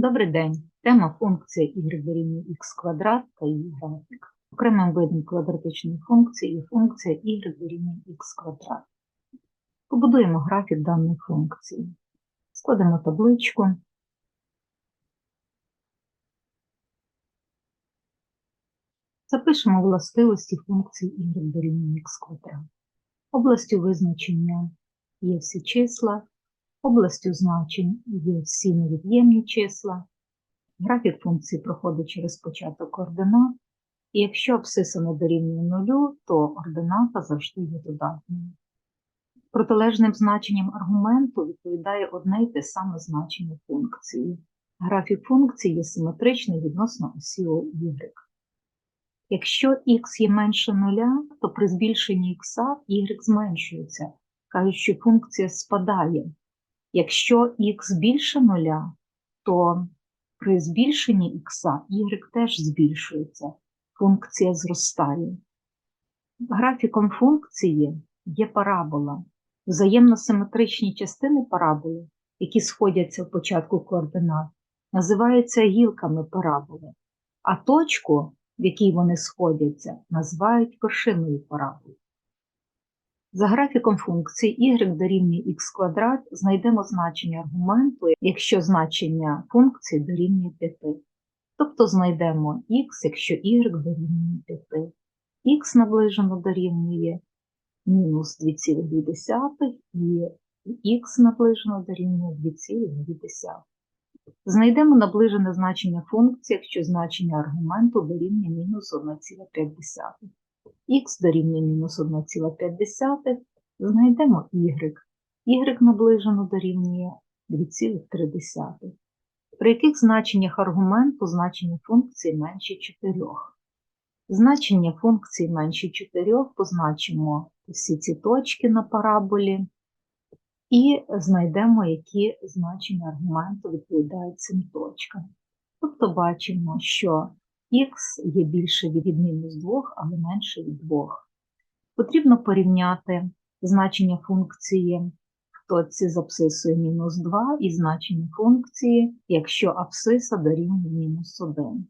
Добрий день. Тема функція y дорівнює x квадрат та її графік. Окремим видом квадратичної функції є функція y дорівнює x квадрат. Побудуємо графік даної функції. Складемо табличку. Запишемо властивості функції y дорівнює x квадрат. Областю визначення є всі числа, областю значень є всі невід'ємні числа. Графік функції проходить через початок координат, і якщо абсциса не дорівнює нулю, то ордината завжди є додатньою. Протилежним значенням аргументу відповідає одне й те саме значення функції. Графік функції є симетричний відносно осі y. Якщо х є менше нуля, то при збільшенні х y зменшується, кажуть, що функція спадає. Якщо х більше нуля, то при збільшенні х y теж збільшується, функція зростає. Графіком функції є парабола. Взаємно симетричні частини параболи, які сходяться в початку координат, називаються гілками параболи, а точку, в якій вони сходяться, називають вершиною параболи. За графіком функції y дорівнює x квадрат знайдемо значення аргументу, якщо значення функції дорівнює 5. Тобто знайдемо x, якщо y дорівнює 5. x наближено дорівнює мінус 2,2 і х наближено дорівнює 2,2. Знайдемо наближене значення функції, якщо значення аргументу дорівнює мінус 1,5 х дорівнює мінус 1,5, знайдемо y. y наближено дорівнює 2,3. При яких значеннях аргументу значення функції менше 4. Значення функції менше 4 позначимо всі ці точки на параболі і знайдемо, які значення аргументу відповідають цим точкам. Тобто бачимо, що х є більше від мінус 2, але менше від 2. Потрібно порівняти значення функції в точці з абсцисою мінус 2 і значення функції, якщо абсциса дорівнює мінус 1.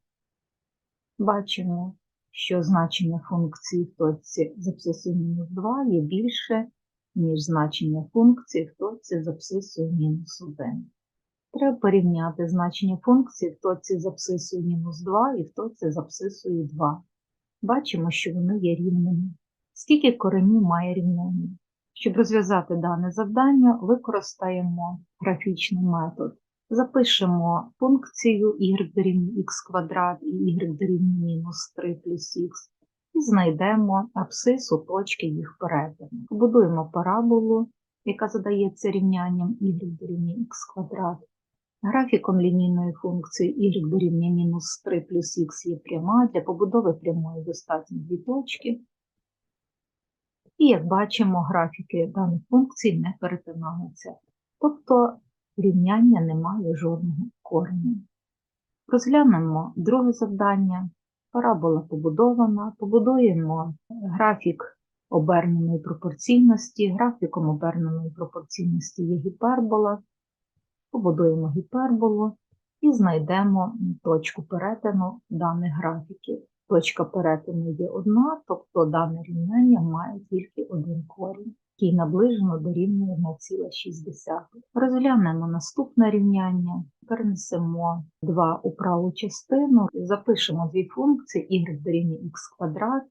Бачимо, що значення функції в точці з абсцисою мінус 2 є більше, ніж значення функції в точці з абсцисою мінус 1. Треба порівняти значення функції в точці з абсцисою мінус 2 і в точці з абсцисою 2. Бачимо, що вони є рівними. Скільки коренів має рівняння? Щоб розв'язати дане завдання, використаємо графічний метод. Запишемо функцію y дорівнює х квадрат і y дорівнює мінус 3 плюс х і знайдемо абсцису точки їх перетину. Побудуємо параболу, яка задається рівнянням y дорівнює х квадрат. Графіком лінійної функції y дорівнює мінус 3 плюс х є пряма. Для побудови прямої достатньо дві точки. І, як бачимо, графіки даних функцій не перетинаються. Тобто рівняння не має жодного кореню. Розглянемо друге завдання. Парабола побудована. Побудуємо графік оберненої пропорційності. Графіком оберненої пропорційності є гіпербола побудуємо гіперболу і знайдемо точку перетину даних графіків. Точка перетину є одна, тобто дане рівняння має тільки один корінь, який наближено дорівнює 1,6. Розглянемо наступне рівняння, перенесемо 2 у праву частину, запишемо дві функції y дорівнює х квадрат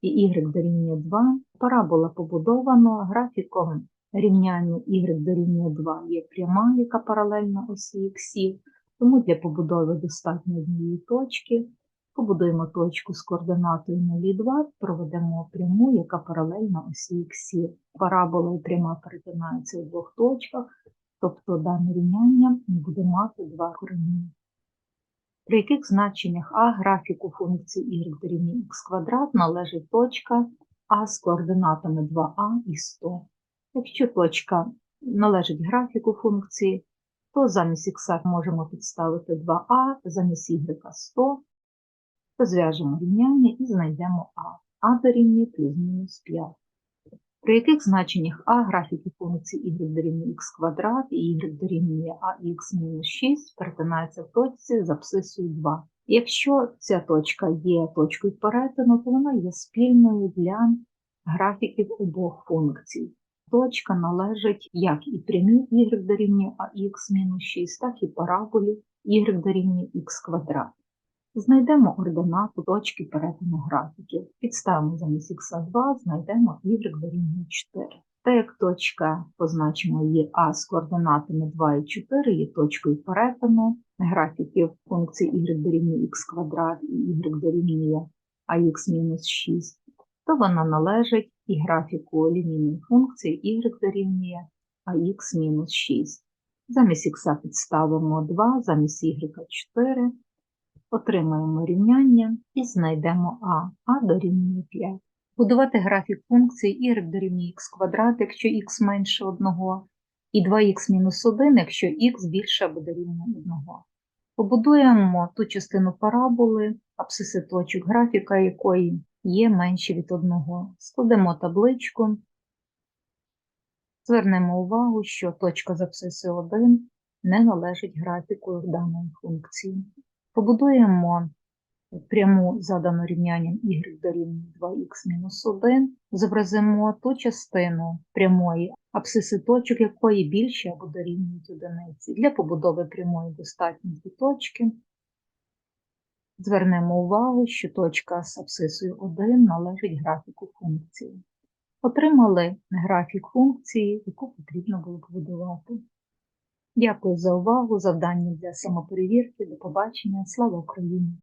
і y дорівнює 2. Парабола побудовано графіком рівняння y дорівнює 2 є пряма, яка паралельна осі х, тому для побудови достатньо однієї точки. Побудуємо точку з координатою 0,2, проведемо пряму, яка паралельна осі х. Парабола і пряма перетинаються у двох точках, тобто дане рівняння буде мати два корені. При яких значеннях а графіку функції y дорівнює х квадрат належить точка а з координатами 2а і 100. Якщо точка належить графіку функції, то замість х можемо підставити 2а, замість y 100, розв'яжемо рівняння і знайдемо а. а дорівнює плюс-мінус 5. при яких значеннях а графіки функції y дорівнює x квадрат і y дорівнює ax мінус 6 перетинаються в точці з абсцисою 2. Якщо ця точка є точкою перетину, то вона є спільною для графіків обох функцій. Точка належить як і прямій y дорівнює ax мінус 6, так і параболі y дорівнює x квадрат. Знайдемо ординату точки перетину графіків. Підставимо замість х 2, знайдемо y дорівнює 4. Та як точка позначимо є А з координатами 2 і 4, є точкою перетину графіків функції y дорівнює х квадрат і y дорівнює ax мінус 6, то вона належить і графіку лінійної функції y дорівнює ax мінус 6. Замість х підставимо 2, замість y 4. Отримаємо рівняння і знайдемо а, а дорівнює 5. Будувати графік функції y дорівнює х квадрат, якщо х менше 1, і 2х мінус 1, якщо х більше або дорівнює 1. Побудуємо ту частину параболи, абсциси точок графіка якої є менші від 1. Складемо табличку. Звернемо увагу, що точка з абсцисою 1 не належить графіку даної функції. Побудуємо пряму задану рівнянням y дорівнює 2х-1, зобразимо ту частину прямої, абсциси точок якої більше або дорівнюють одиниці. Для побудови прямої достатньо дві точки. Звернемо увагу, що точка з абсцисою 1 належить графіку функції. Отримали графік функції, яку потрібно було побудувати. Дякую за увагу, завдання для самоперевірки. До побачення. Слава Україні!